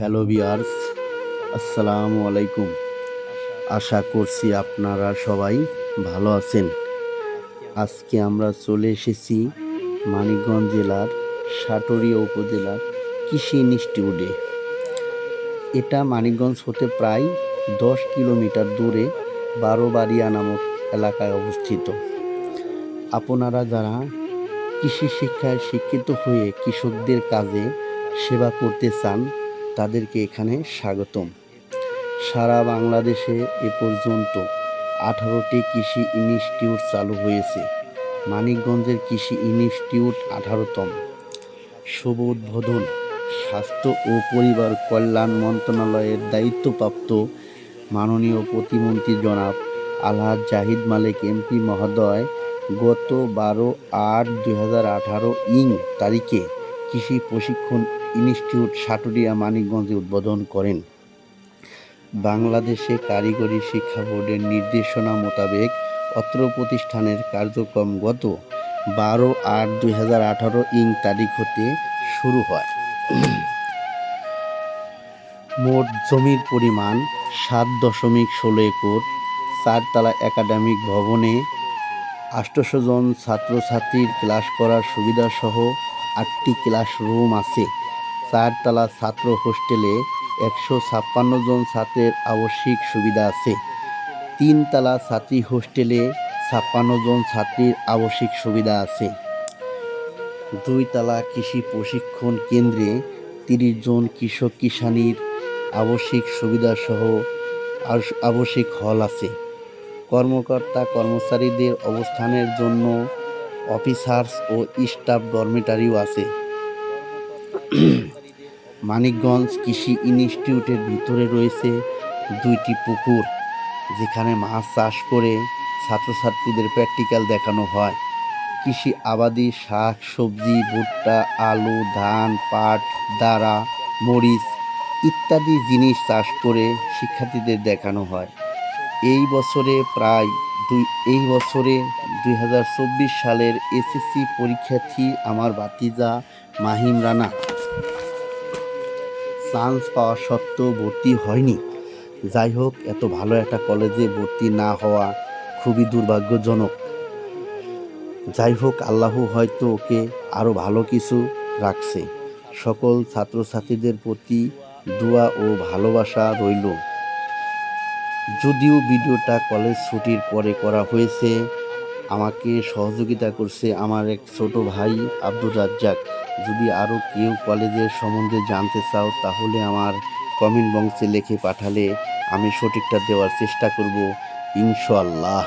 Hello বিয়ার্স আসসালামু আলাইকুম আশা করছি আপনারা সবাই ভালো আছেন। আজকে আমরা চলে এসেছি মানিকগঞ্জ জেলার সাটুরিয়া উপজেলার কৃষি ইনস্টিটিউটে। এটা মানিকগঞ্জ হতে প্রায় দশ কিলোমিটার দূরে বারোবাড়িয়া নামক এলাকায় অবস্থিত। আপনারা যারা কৃষি শিক্ষায় শিক্ষিত হয়ে কৃষকদের কাজে সেবা করতে চান তাদেরকে এখানে স্বাগতম। সারা বাংলাদেশে এ পর্যন্ত আঠারোটি কৃষি ইনস্টিটিউট চালু হয়েছে। মানিকগঞ্জের কৃষি ইনস্টিটিউট আঠারোতম। শুভ উদ্বোধন স্বাস্থ্য ও পরিবার কল্যাণ মন্ত্রণালয়ের দায়িত্বপ্রাপ্ত মাননীয় প্রতিমন্ত্রী জনাব আলহাজ জাহিদ মালিক এমপি মহোদয় গত বারো আট দুই হাজার আঠারো ইং তারিখে কৃষি প্রশিক্ষণ ইনস্টিটিউট সাটুরিয়া মানিকগঞ্জে উদ্বোধন করেন। বাংলাদেশে কারিগরি শিক্ষা বোর্ডের নির্দেশনা মোতাবেক অত্র প্রতিষ্ঠানের কার্যক্রম গত বারো আট দুই হাজার আঠারো ইং তারিখ হতে শুরু হয়। মোট জমির পরিমাণ সাত দশমিক ষোলো একর। চারতলা একাডেমিক ভবনে আষ্টশো জন ছাত্রছাত্রীর ক্লাস করার সুবিধাসহ আটটি ক্লাসরুম আছে। চারতলা ছাত্র হোস্টেলে একশো ছাপ্পান্ন জন ছাত্রের আবশ্যিক সুবিধা আছে। তিনতলা ছাত্রী হোস্টেলে ছাপ্পান্ন জন ছাত্রীর আবশ্যিক সুবিধা আছে। দুইতলা কৃষি প্রশিক্ষণ কেন্দ্রে তিরিশ জন কৃষক কিষানির আবশ্যিক সুবিধাসহ আবশ্যিক হল আছে। কর্মকর্তা কর্মচারীদের অবস্থানের জন্য অফিসার্স ও স্টাফ ডরমিটারিও আছে। মানিকগঞ্জ কৃষি ইনস্টিটিউটের ভিতরে রয়েছে দুইটি পুকুর, যেখানে মাছ চাষ করে ছাত্রছাত্রীদের প্র্যাকটিক্যাল দেখানো হয়। কৃষি আবাদি, শাক, সবজি, ভুট্টা, আলু, ধান, পাট দাঁড়া মরিচ ইত্যাদি জিনিস চাষ করে শিক্ষার্থীদের দেখানো হয়। এই বছরে প্রায় দুই, এই বছরে দুই হাজার চব্বিশ সালের এসএসসি পরীক্ষার্থী আমার ভাতিজা মাহিম রানা চান্স পাওয়া সত্ত্বেও ভর্তি হয়নি। যাই হোক এত ভালো একটা কলেজে ভর্তি না হওয়া খুবই দুর্ভাগ্যজনক। যাই হোক আল্লাহ হয়তো ওকে আরও ভালো কিছু রাখছে। সকল ছাত্রছাত্রীদের প্রতি দোয়া ও ভালোবাসা রইল। যদিও ভিডিওটা কলেজ ছুটির পরে করা হয়েছে, আমাকে সহযোগিতা করছে আমার এক ছোট ভাই আব্দুর রাজ্জাক। যদি আরও কেউ কলেজের সম্বন্ধে জানতে চাও, তাহলে আমার কমেন্ট বক্সে লিখে পাঠালে আমি সঠিকটা দেওয়ার চেষ্টা করব ইনশাল্লাহ